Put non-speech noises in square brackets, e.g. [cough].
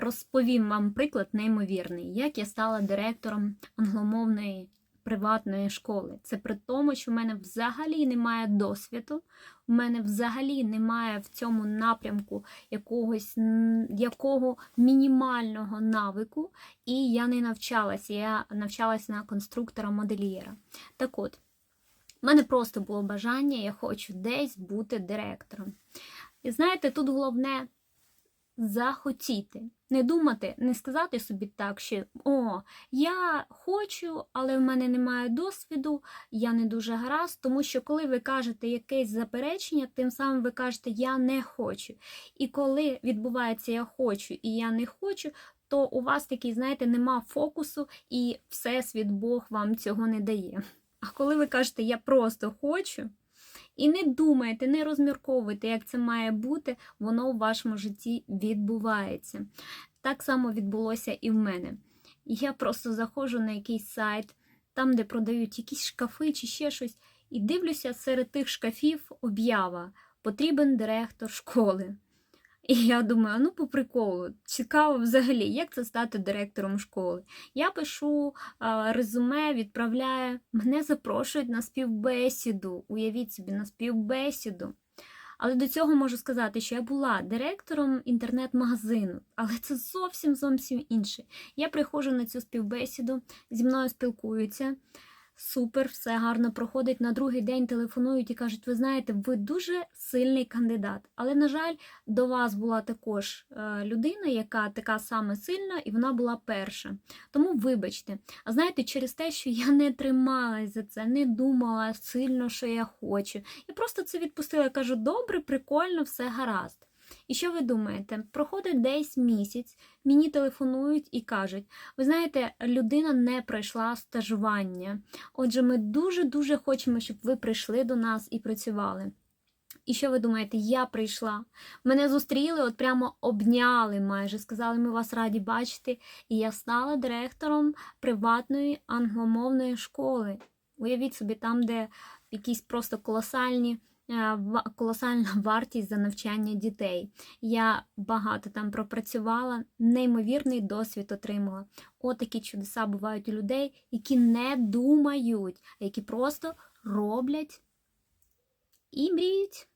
розповім вам приклад неймовірний, як я стала директором англомовної приватної школи. Це при тому, що в мене взагалі немає досвіду, у мене взагалі немає в цьому напрямку якогось якого мінімального навику, і я не навчалася. Я навчалася на конструктора-модельєра. Так от, в мене просто було бажання, я хочу десь бути директором. І знаєте, тут головне захотіти. Не думати, не сказати собі так, що о, я хочу, але в мене немає досвіду, я не дуже гаразд, тому що коли ви кажете якесь заперечення, тим самим ви кажете я не хочу. І коли відбувається я хочу і я не хочу, то у вас такий, знаєте, нема фокусу, і Всесвіт Бог вам цього не дає. А коли ви кажете я просто хочу, і не думайте, не розмірковуйте, як це має бути, воно в вашому житті відбувається. Так само відбулося і в мене. Я просто заходжу на якийсь сайт, там, де продають якісь шкафи чи ще щось, і дивлюся серед тих шкафів об'ява потрібен директор школи. І я думаю, ну по приколу, цікаво взагалі, як це стати директором школи. Я пишу резюме, відправляю, мене запрошують на співбесіду. Уявіть собі, на співбесіду. Але до цього можу сказати, що я була директором інтернет-магазину, але це зовсім зовсім інше. Я приходжу на цю співбесіду, зі мною спілкуються. Супер, все гарно проходить. На другий день телефонують і кажуть: ви знаєте, ви дуже сильний кандидат. Але, на жаль, до вас була також е, людина, яка така саме сильна, і вона була перша. Тому вибачте. А знаєте, через те, що я не трималась за це, не думала сильно, що я хочу. Я просто це відпустила. Я кажу, добре, прикольно, все гаразд. І що ви думаєте? Проходить десь місяць, мені телефонують і кажуть: ви знаєте, людина не пройшла стажування. Отже, ми дуже-дуже хочемо, щоб ви прийшли до нас і працювали. І що ви думаєте? Я прийшла. Мене зустріли, от прямо обняли майже, сказали, ми вас раді бачити. І я стала директором приватної англомовної школи. Уявіть собі, там, де якісь просто колосальні. Е, Колосальна [laughs] вартість за навчання дітей. Я багато там пропрацювала, неймовірний досвід отримала. Отакі чудеса бувають у людей, які не думають, а які просто роблять і мріють.